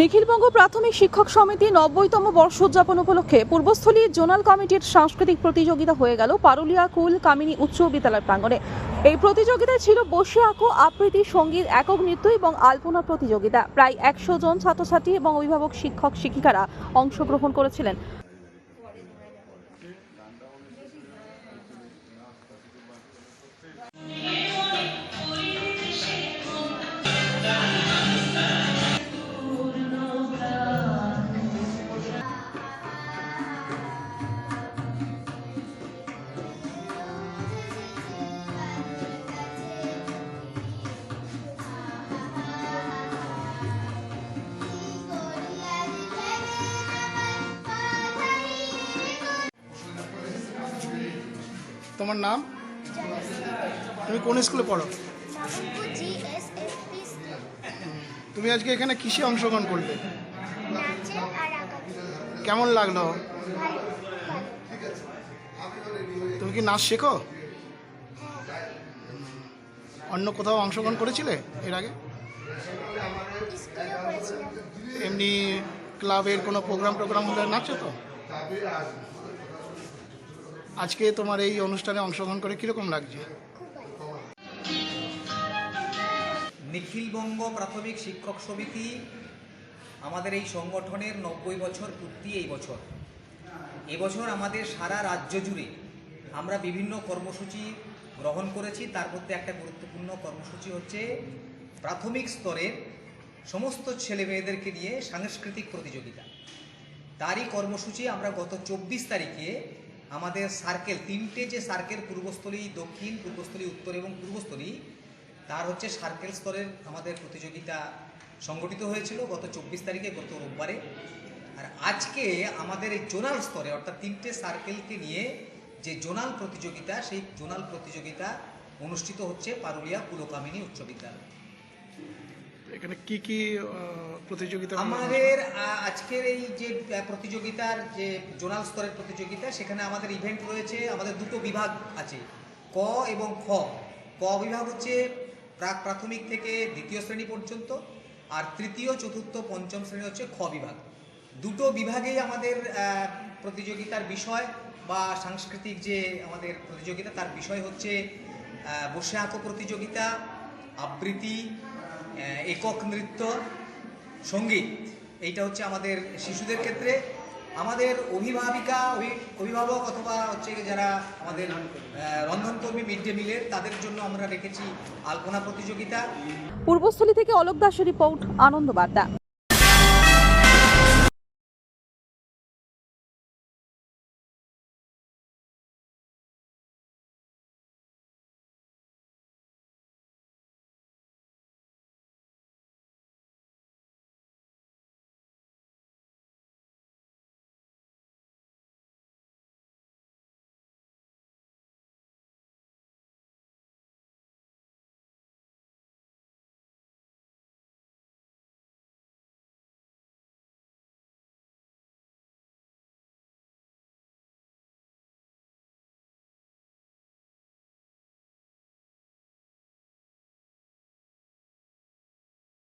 নিখিলবঙ্গ প্রাথমিক শিক্ষক সমিতি নব্বইতম বর্ষ উদযাপন উপলক্ষে পূর্বস্থলী জোনাল কমিটির সাংস্কৃতিক প্রতিযোগিতা হয়ে গেল পারুলিয়া কুল কামিনী উচ্চ বিদ্যালয় প্রাঙ্গণে। এই প্রতিযোগিতায় ছিল বসে আঁকো আবৃত্তি, সংগীত, একক নৃত্য এবং আলপনা প্রতিযোগিতা। প্রায় একশো জন ছাত্রছাত্রী এবং অভিভাবক শিক্ষক শিক্ষিকারা অংশগ্রহণ করেছিলেন। তোমার নাম? তুমি কোন স্কুলে পড়ো? তুমি আজকে এখানে কিসে অংশগ্রহণ আঁকাতে কেমন লাগল? তুমি কি নাচ শেখো? অন্য কোথাও অংশগ্রহণ করেছিলে এর আগে? এমনি ক্লাবের কোনো প্রোগ্রাম টোগ্রাম হলে নাচো তো? আজকে তোমার এই অনুষ্ঠানে অংশগ্রহণ করে কীরকম লাগছে? নিখিলবঙ্গ প্রাথমিক শিক্ষক সমিতি আমাদের এই সংগঠনের নব্বই বছর পূর্তি এই বছর। এবছর আমাদের সারা রাজ্য জুড়ে আমরা বিভিন্ন কর্মসূচি গ্রহণ করেছি। তার মধ্যে একটা গুরুত্বপূর্ণ কর্মসূচি হচ্ছে প্রাথমিক স্তরের সমস্ত ছেলে মেয়েদেরকে নিয়ে সাংস্কৃতিক প্রতিযোগিতা। তারই কর্মসূচি আমরা গত চব্বিশ তারিখে আমাদের সার্কেল তিনটে যে সার্কেল পূর্বস্থলী, দক্ষিণ, পূর্বস্থলী, উত্তর এবং পূর্বস্থলী, তার হচ্ছে সার্কেল স্তরের আমাদের প্রতিযোগিতা সংগঠিত হয়েছিল গত চব্বিশ তারিখে, গত রোববারে। আর আজকে আমাদের এই জোনাল স্তরে, অর্থাৎ তিনটে সার্কেলকে নিয়ে যে জোনাল প্রতিযোগিতা, সেই জোনাল প্রতিযোগিতা অনুষ্ঠিত হচ্ছে পারুলিয়া পুরকামিনী উচ্চ বিদ্যালয়। এখানে কি কি প্রতিযোগিতা আমাদের আজকের এই যে প্রতিযোগিতার যে জোনাল স্তরের প্রতিযোগিতা, সেখানে আমাদের ইভেন্ট রয়েছে, আমাদের দুটো বিভাগ আছে, ক এবং খ। ক বিভাগ হচ্ছে প্রাক প্রাথমিক থেকে দ্বিতীয় শ্রেণি পর্যন্ত, আর তৃতীয়, চতুর্থ, পঞ্চম শ্রেণি হচ্ছে খ বিভাগ। দুটো বিভাগেই আমাদের প্রতিযোগিতার বিষয় বা সাংস্কৃতিক যে আমাদের প্রতিযোগিতা, তার বিষয় হচ্ছে বসে আঁকো প্রতিযোগিতা, আবৃত্তি একক নৃত্য, সংগীত, এইটা হচ্ছে আমাদের শিশুদের ক্ষেত্রে। আমাদের অভিভাবিকা, অভি- অভিভাবক অথবা হচ্ছে যারা আমাদের রন্ধনকর্মী মিড ডে মিলের, তাদের জন্য আমরা রেখেছি আলপনা প্রতিযোগিতা। পূর্বস্থলী থেকে অলোক দাসের রিপোর্ট আনন্দ বার্তা